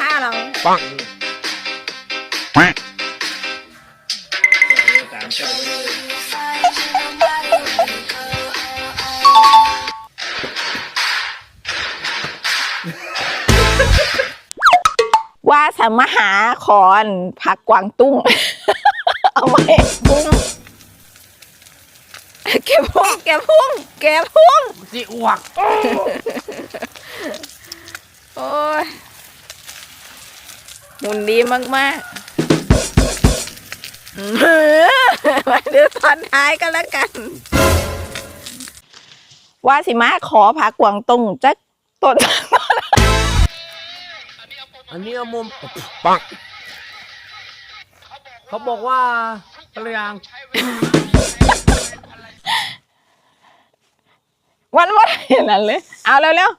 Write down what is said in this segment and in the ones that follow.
ปังตามเจ้าเลยว่าสามหาขอนผักกวางตุ้ง เอาไว้พุ่งแกพุ่งแกพุ่งแกพุ่งสิอ้วก โอ้ย หุ่นดีมากๆอื้อหือมาดูตอนท้ายก็แล้วกัน ว่าสิมาขอผักกวางตุ้งจักต้นอันนี้เอามุมปังเขาบอกว่าภรรยางวันวันเห็นนั้นเลยเอาเร็ว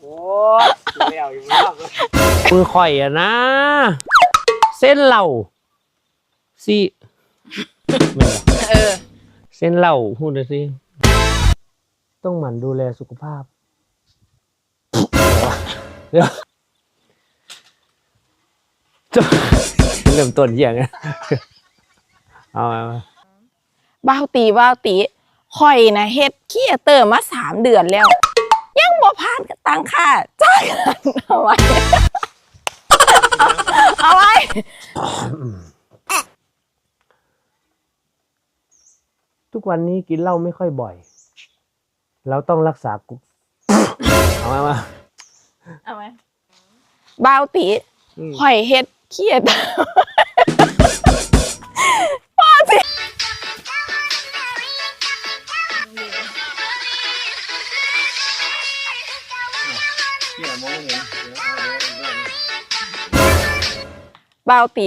โอ้ยแล้ วอยู่รอบเลยมือข่อยอะนะ เส้นเหล่าสิแม่นบ่ๆเออ เส้นเหล่าพูดหน่อยสิต้องหมั่นดูแลสุขภาพเดี๋ยวจะเริ่มต้นเหี้ยงอะเอามามาบ้าวตีบ้าวตีข่อยนะเฮ็ดขี้เตอร์มาสามเดือนแล้ว ยังบ่ผ่านกับตังค่าจ้างเอาไว้ เอาไว้ ทุกวันนี้กินเหล้าไม่ค่อยบ่อย เราต้องรักษากุเอามามาเอาไว้บ้าวตีอืมข่อยเฮ็ดขี้เตอร์บ้า บ้าวตี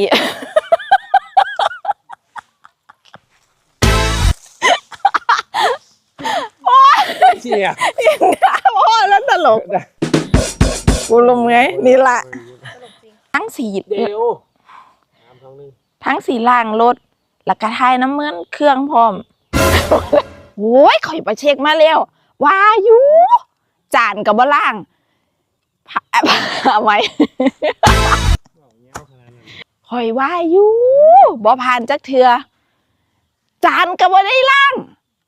เชี่ยโอ้แล้วตลก กูลมไง นี่ละ ทั้งสีเดี๋ยวน้ำท้องนึงทั้งสีล่างรถแล้วก็ทายน้ำเมือนเครื่องพร้อมโอ้ยข่อยไปเช็คมาแล้วว่าอยู่จานกับบ่ล่างพะเอาไว้ ข่อยว่าอยู่บ่ผ่านจักเทือจานกับบ่ได้ล่าง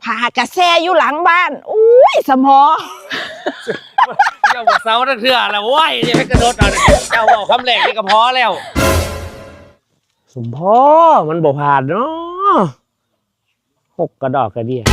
ผ่ากระแซอยู่หลังบ้านอุ้ยสมอเจ้าบอกเสาตะเถื่อแล้วว้ายเนี่ยให้กระโดดเอาเนี่ยเจ้าบอกคำแรกนี่ก็พอแล้ว สมพ่อมันบ่ผ่านเนาะหกกระดอกกระเดีย